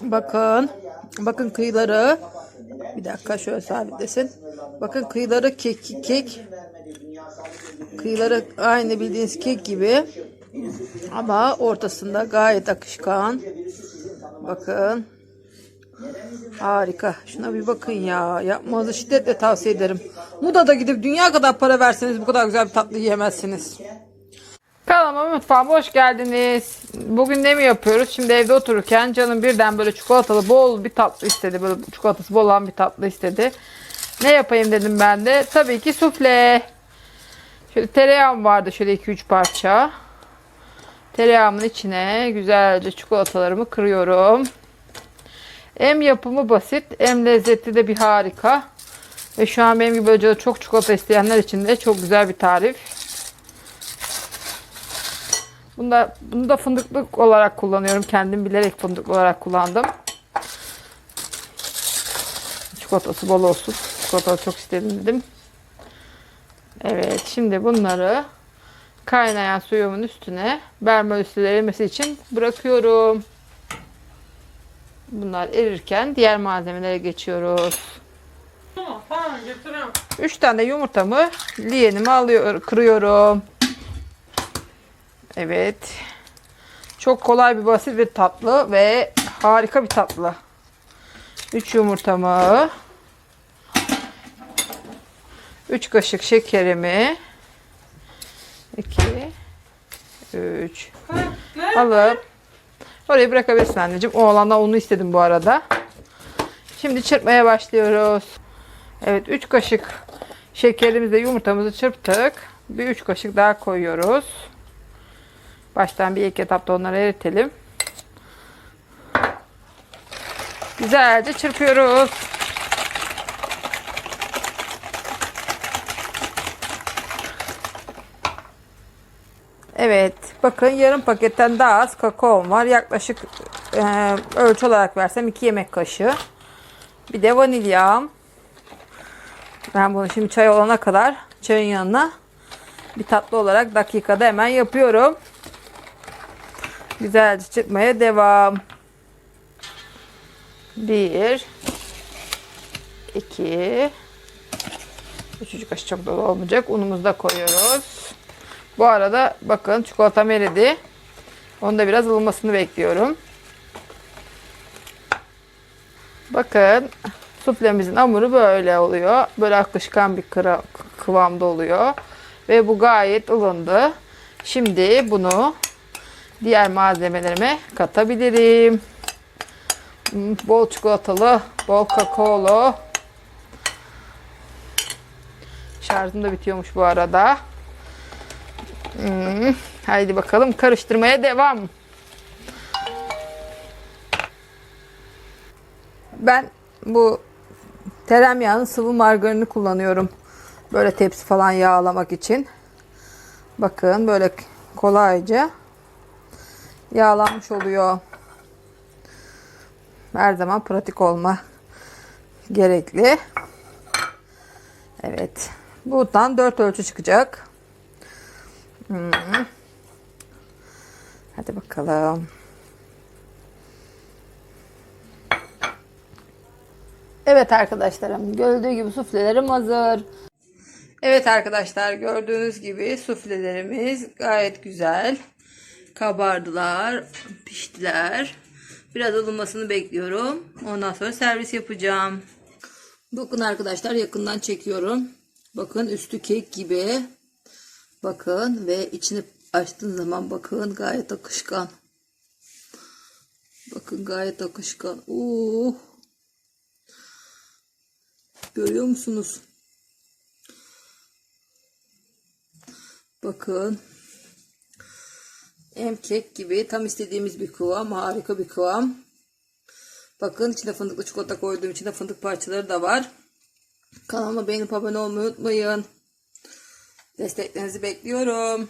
Bakın. Bakın kıyıları. Bir dakika şöyle sabitlesin. Bakın kıyıları kek kek. Kıyıları aynı bildiğiniz kek gibi. Ama ortasında gayet akışkan. Bakın. Harika. Şuna bir bakın ya. Yapmanızı şiddetle tavsiye ederim. Muda'da gidip dünya kadar para verseniz bu kadar güzel bir tatlı yiyemezsiniz. Kanalıma mutfağıma hoş geldiniz. Bugün ne mi yapıyoruz? Şimdi evde otururken canım birden böyle çikolatalı bol bir tatlı istedi. Böyle çikolatası bol olan bir tatlı istedi. Ne yapayım dedim ben de. Tabii ki sufle. Şöyle tereyağım vardı şöyle 2-3 parça. Tereyağımın içine güzelce çikolatalarımı kırıyorum. Hem yapımı basit hem lezzeti de bir harika. Ve şu an benim gibi böyle çok çikolata isteyenler için de çok güzel bir tarif. Bunu da, bunu da fındıklık olarak kullanıyorum. Kendim bilerek fındıklı olarak kullandım. Çikolatası bol olsun. Çikolatalı çok istedim dedim. Evet şimdi bunları kaynayan suyumun üstüne bermel erimesi için bırakıyorum. Bunlar erirken diğer malzemelere geçiyoruz. Tamam getiriyorum. 3 tane yumurtamı liyenime alıyor, kırıyorum. Evet. Çok kolay bir basit bir tatlı ve harika bir tatlı. 3 yumurtamı 3 kaşık şekerimi 2 3 alıp oraya bırakabilirsin anneciğim. O alanda unu istedim bu arada. Şimdi çırpmaya başlıyoruz. Evet 3 kaşık şekerimizle yumurtamızı çırptık. Bir 3 kaşık daha koyuyoruz. Baştan bir ilk etapta onları eritelim. Güzelce çırpıyoruz. Evet. Bakın yarım paketten daha az kakaom var. Yaklaşık e, ölçü olarak versem 2 yemek kaşığı. Bir de vanilyam. Ben bunu şimdi çay olana kadar çayın yanına bir tatlı olarak dakikada hemen yapıyorum. Güzelce çırpmaya devam. Bir, iki, üçüncü kaşık çok dolu olmayacak. Unumuzu da koyuyoruz. Bu arada bakın çikolatam eridi. Onu da biraz ılımasını bekliyorum. Bakın suflemizin hamuru böyle oluyor. Böyle akışkan bir kıra- kıvamda oluyor. Ve bu gayet ılındı. Şimdi bunu diğer malzemelerime katabilirim. Bol çikolatalı, bol kakaolu. Şarjım da bitiyormuş bu arada. Hmm, Haydi bakalım karıştırmaya devam. Ben bu tereyağının sıvı margarini kullanıyorum. Böyle tepsi falan yağlamak için. Bakın böyle kolayca yağlanmış oluyor. Her zaman pratik olma gerekli. Evet. Buradan 4 ölçü çıkacak. Hmm. Hadi bakalım. Evet arkadaşlarım gördüğü gibi suflelerim hazır. Evet arkadaşlar gördüğünüz gibi suflelerimiz gayet güzel. Kabardılar, piştiler. Biraz ılınmasını bekliyorum. Ondan sonra servis yapacağım. Bakın arkadaşlar yakından çekiyorum. Bakın üstü kek gibi. Bakın ve içini açtığın zaman bakın gayet akışkan. Bakın gayet akışkan. Uh. Görüyor musunuz? Bakın. Hem kek gibi tam istediğimiz bir kıvam. Harika bir kıvam. Bakın içinde fındıklı çikolata koyduğum içinde fındık parçaları da var. Kanalıma beğenip abone olmayı unutmayın. Desteklerinizi bekliyorum.